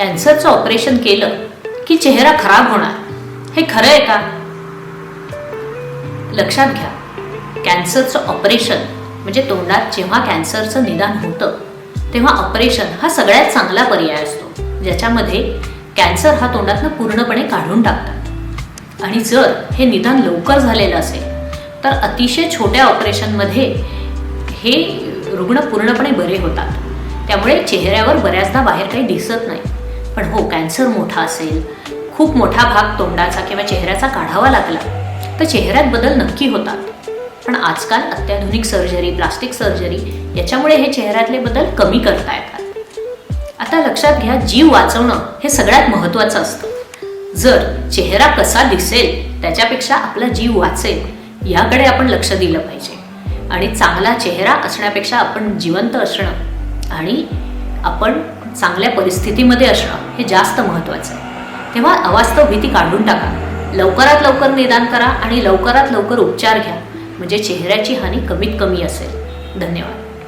कॅन्सरचं operation केलं की चेहरा खराब होणार. हे खरं आहे का? लक्षात घ्या कॅन्सरचं ऑपरेशन म्हणजे तोंडात जेव्हा कॅन्सरचं निदान होतं तेव्हा ऑपरेशन हा सगळ्यात चांगला पर्याय असतो ज्याच्यामध्ये कॅन्सर हा तोंडातनं पूर्णपणे काढून टाकतात. आणि जर हे निदान लवकर झालेलं असेल तर अतिशय छोट्या ऑपरेशनमध्ये हे रुग्ण पूर्णपणे बरे होतात. त्यामुळे चेहऱ्यावर बऱ्याचदा बाहेर काही दिसत नाही. पण हो कॅन्सर मोठा असेल खूप मोठा भाग तोंडाचा किंवा चेहऱ्याचा काढावा लागला तर चेहऱ्यात बदल नक्की होतात. पण आजकाल अत्याधुनिक सर्जरी प्लास्टिक सर्जरी याच्यामुळे हे चेहऱ्यातले बदल कमी करता येतात. आता लक्षात घ्या जीव वाचवणं हे सगळ्यात महत्त्वाचं असतं. जर चेहरा कसा दिसेल त्याच्यापेक्षा आपला जीव वाचेल याकडे आपण लक्ष दिलं पाहिजे. आणि चांगला चेहरा असण्यापेक्षा आपण जिवंत असणं आणि आपण चांगल्या परिस्थितीमध्ये असणं हे जास्त महत्त्वाचं आहे. तेव्हा अवास्तव भीती काढून टाका. लवकरात लवकर निदान करा आणि लवकरात लवकर उपचार घ्या. म्हणजे चेहऱ्याची हानी कमीत कमी असेल. धन्यवाद.